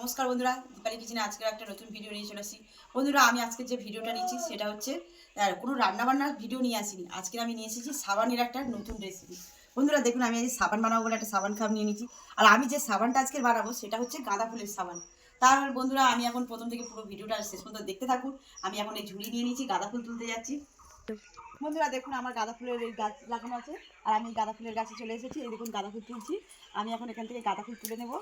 নমস্কার বন্ধুরা, দীপালি কিচেনে আজকের একটা নতুন ভিডিও নিয়ে চলে আসি। বন্ধুরা, আমি আজকে যে ভিডিওটা নিয়েছি সেটা হচ্ছে কোনো রান্নাবান্নার ভিডিও নিয়ে আসিনি। আজকে আমি নিয়ে এসেছি সাবানের একটা নতুন রেসিপি বন্ধুরা, দেখুন, আমি আজ সাবান বানাবো বলে একটা সাবান খাপ নিয়ে নিয়েছি আর আমি যে সাবানটা আজকে বানাবো, সেটা হচ্ছে গাঁদা ফুলের সাবান। তার বন্ধুরা, আমি এখন প্রথম থেকে পুরো ভিডিওটা শেষ পর্যন্ত দেখতে থাকুন। আমি এখন এই ঝুড়ি নিয়ে নিয়েছি গাঁদা ফুল তুলতে যাচ্ছি। বন্ধুরা, দেখুন, আমার গাঁদা ফুলের এই গাছ লাগানো আছে। আর আমি গাঁদা ফুলের গাছে চলে এসেছি। এই দেখুন, গাঁদা ফুল তুলছি। আমি এখন এখান থেকে গাঁদা ফুল তুলে নেব।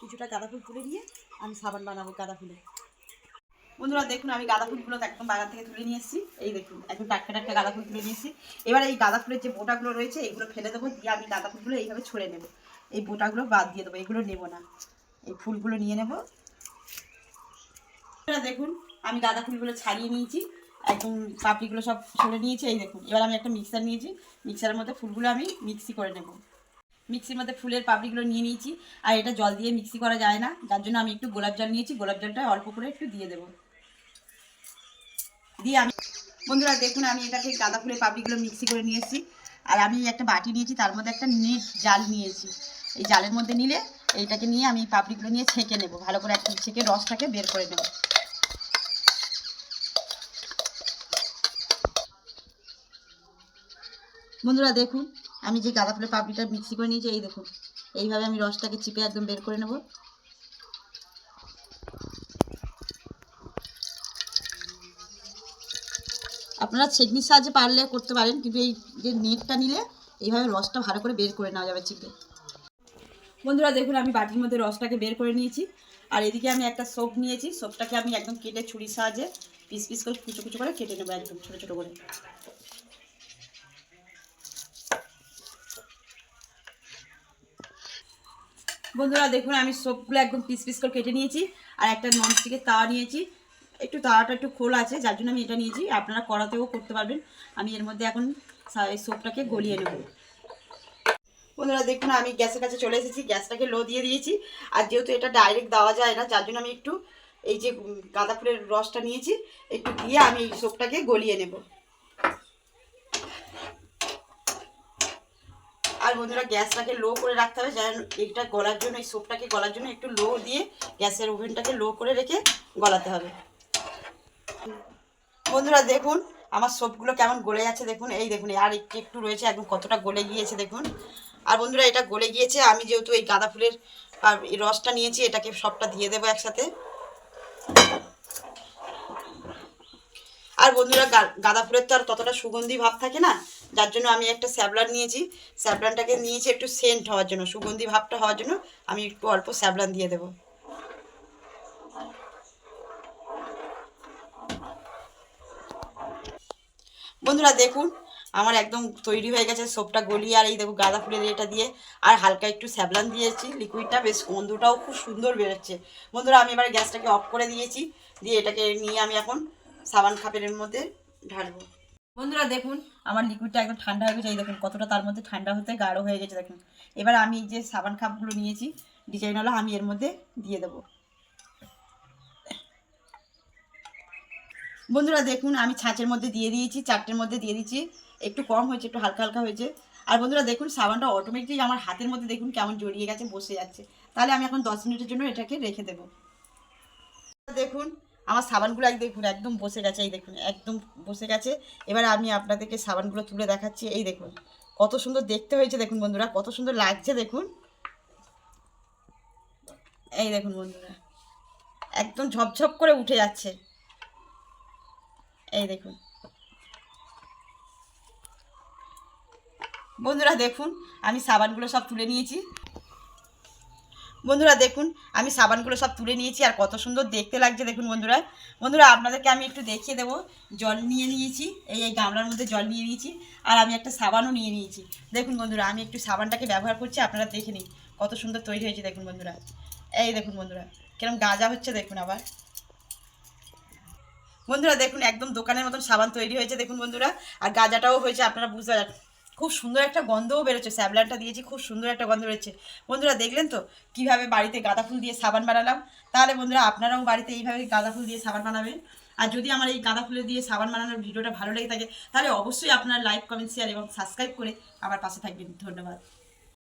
কিছুটা গাঁদা ফুল তুলে নিয়ে আমি সাবান বানাবো গাঁদা ফুলে। বন্ধুরা, দেখুন, আমি গাঁদা ফুলগুলো একদম বাগান থেকে তুলে নিয়ে এসেছি। এই দেখুন, একদম টাটকা টাটকা গাঁদা ফুল তুলে নিয়ে এসেছি। এবার এই গাঁদা ফুলের যে বোটাগুলো রয়েছে এইগুলো ফেলে দেবো, দিয়ে আমি গাঁদা ফুলগুলো এইভাবে ছড়ে নেব। এই বোটাগুলো বাদ দিয়ে দেবো, এগুলো নেব না। এই ফুলগুলো নিয়ে নেব। দেখুন, আমি গাঁদা ফুলগুলো ছাড়িয়ে নিয়েছি। একদম পাপড়িগুলো সব ছড়ে নিয়েছি। এই দেখুন, এবার আমি একটা মিক্সার নিয়েছি। মিক্সারের মধ্যে ফুলগুলো আমি মিক্সি করে নেব। মিক্সির মধ্যে ফুলের পাপড়িগুলো নিয়ে নিয়েছি। আর এটা জল দিয়ে মিক্সি করা যায় না। যার জন্য আমি একটু গোলাপ জল নিয়েছি। গোলাপ জলটা অল্প করে একটু দিয়ে দেবো। দিয়ে আমি বন্ধুরা, দেখুন, আমি এটাকে গাঁদা ফুলের পাপড়িগুলো মিক্সি করে নিয়েছি আর আমি একটা বাটি নিয়েছি, তার মধ্যে একটা নেট জাল নিয়েছি। এই জালের মধ্যে নিলে এইটাকে নিয়ে আমি পাপড়িগুলো নিয়ে ছেঁকে নেব। ভালো করে একটা ছেঁকে রসটাকে বের করে নেব। বন্ধুরা, দেখুন আমি যে গাঁদা ফুলের পাপড়িটা মিক্সি করে নিয়েছি, এই দেখুন। এইভাবে আমি রসটাকে চিপে একদম বের করে নেব। আপনারা ছেকনির সাহায্যে পারলে করতে পারেন, কিন্তু এই যে নেটটা নিলে, এইভাবে রসটা ভালো করে বের করে নেওয়া যাবে চিপে। বন্ধুরা, দেখুন, আমি বাটির মধ্যে রসটাকে বের করে নিয়েছি। আর এদিকে আমি একটা সোপ নিয়েছি। সোপটাকে আমি একদম কেটে ছুরির সাহায্যে পিস পিস করে কুচো কুচো করে কেটে নেব একদম ছোটো ছোটো করে। বন্ধুরা, দেখুন, আমি সবগুলো একদম পিস পিস করে কেটে নিয়েছি, আর একটা ননস্টিকের তাওয়া নিয়েছি। একটু তাওয়াটা একটু খোলা আছে, যার জন্য আমি এটা নিয়েছি, আপনারা করাতেও করতে পারবেন। আমি এর মধ্যে এখন সোপটাকে গলিয়ে নেব। বন্ধুরা, দেখুন, আমি গ্যাসের কাছে চলে এসেছি, গ্যাসটাকে লো দিয়ে দিয়েছি। আর যেহেতু এটা ডাইরেক্ট দেওয়া যায় না, যার জন্য আমি একটু এই যে গাঁদা ফুলের রসটা নিয়েছি, একটু দিয়ে আমি এই সোপটাকে গলিয়ে নেব। আর বন্ধুরা, গ্যাসটাকে লো করে রাখতে হবে, যেন এটা গলার জন্য, এই সোপটাকে গলার জন্য একটু লো দিয়ে গ্যাসের ওভেনটাকে লো করে রেখে গলাতে হবে। বন্ধুরা, দেখুন, আমার সোপগুলো কেমন গলে যাচ্ছে, দেখুন, এই দেখুন আর একটু একটু রয়েছে, একদম কতটা গলে গিয়েছে, দেখুন। আর বন্ধুরা, এটা গলে গিয়েছে, আমি যেহেতু এই গাঁদা ফুলের, আর রসটা নিয়েছি, এটাকে সবটা দিয়ে দেবো একসাথে। আর বন্ধুরা গাঁদা ফুলের তো আর ততটা সুগন্ধি ভাব থাকে না যার জন্য আমি একটা স্যাবলান নিয়েছি। স্যাবলানটাকে নিয়েছি একটু সেন্ট হওয়ার জন্য, সুগন্ধি ভাবটা হওয়ার জন্য। আমি একটু অল্প স্যাবলান দিয়ে দেবো। বন্ধুরা দেখুন, আমার একদম তৈরি হয়ে গেছে সোপটা গলিয়ে আর এই দেখো গাঁদা ফুলের এটা দিয়ে। আর হালকা একটু স্যাবলান দিয়েছি লিকুইডটা বেশ গন্ধটাও খুব সুন্দর বেরোচ্ছে। বন্ধুরা আমি এবার গ্যাসটাকে অফ করে দিয়েছি, দিয়ে এটাকে নিয়ে আমি এখন সাবান খাপের মধ্যে ঢালবো। বন্ধুরা দেখুন, আমার লিকুইডটা একদম ঠান্ডা হয়ে গেছে। এই দেখুন, কতটা তার মধ্যে ঠান্ডা হতে গাঢ় হয়ে গেছে, দেখুন। এবার আমি যে সাবান কাপগুলো নিয়েছি ডিজাইনওয়ালা আমি এর মধ্যে দিয়ে দেবো। বন্ধুরা দেখুন, আমি ছাঁচের মধ্যে দিয়ে দিয়েছি, চারটের মধ্যে দিয়ে দিয়েছি। একটু কম হয়েছে, একটু হালকা হালকা হয়েছে। আর বন্ধুরা দেখুন, সাবানটা অটোমেটিক আমার হাতের মধ্যে দেখুন কেমন জড়িয়ে গেছে, বসে যাচ্ছে। তাহলে আমি এখন দশ মিনিটের জন্য এটাকে রেখে দেবো। দেখুন আমার সাবানগুলো এক দেখুন, একদম বসে গেছে, এই দেখুন, একদম বসে গেছে। এবার আমি আপনাদেরকে সাবানগুলো তুলে দেখাচ্ছি, এই দেখুন। কত সুন্দর দেখতে হয়েছে, দেখুন বন্ধুরা, কত সুন্দর লাগছে, দেখুন। এই দেখুন বন্ধুরা, একদম ঝপঝপ করে উঠে যাচ্ছে। এই দেখুন। বন্ধুরা, দেখুন, আমি সাবানগুলো সব তুলে নিয়েছি। বন্ধুরা দেখুন, আমি সাবানগুলো সব তুলে নিয়েছি আর কত সুন্দর দেখতে লাগছে দেখুন বন্ধুরা। বন্ধুরা, আপনাদেরকে আমি একটু দেখিয়ে দেবো, জল নিয়ে নিয়েছি, এই এই গামলার মধ্যে জল নিয়ে নিয়েছি আর আমি একটা সাবানও নিয়ে নিয়েছি। দেখুন বন্ধুরা, আমি একটু সাবানটাকে ব্যবহার করছি, আপনারা দেখে নিন, কত সুন্দর তৈরি হয়েছে দেখুন বন্ধুরা। এই দেখুন বন্ধুরা, কিরম গাঁজা হচ্ছে দেখুন আবার। বন্ধুরা দেখুন, একদম দোকানের মতন সাবান তৈরি হয়েছে দেখুন বন্ধুরা, আর গাঁজাটাও হয়েছে, আপনারা বুঝতে খুব সুন্দর একটা গন্ধও বেরোচ্ছে, স্যাবলানটা দিয়েছি, খুব সুন্দর একটা গন্ধ বেরোচ্ছে। বন্ধুরা, দেখলেন তো? কীভাবে বাড়িতে গাঁদা ফুল দিয়ে সাবান বানালাম? তাহলে বন্ধুরা, আপনারাও বাড়িতে এইভাবে গাঁদা ফুল দিয়ে সাবান বানাবেন। আর যদি আমার এই গাঁদা ফুলের দিয়ে সাবান বানানোর ভিডিওটা ভালো লেগে থাকে, তাহলে অবশ্যই আপনারা লাইক, কমেন্ট শেয়ার এবং সাবস্ক্রাইব করে আমার পাশে থাকবেন। ধন্যবাদ।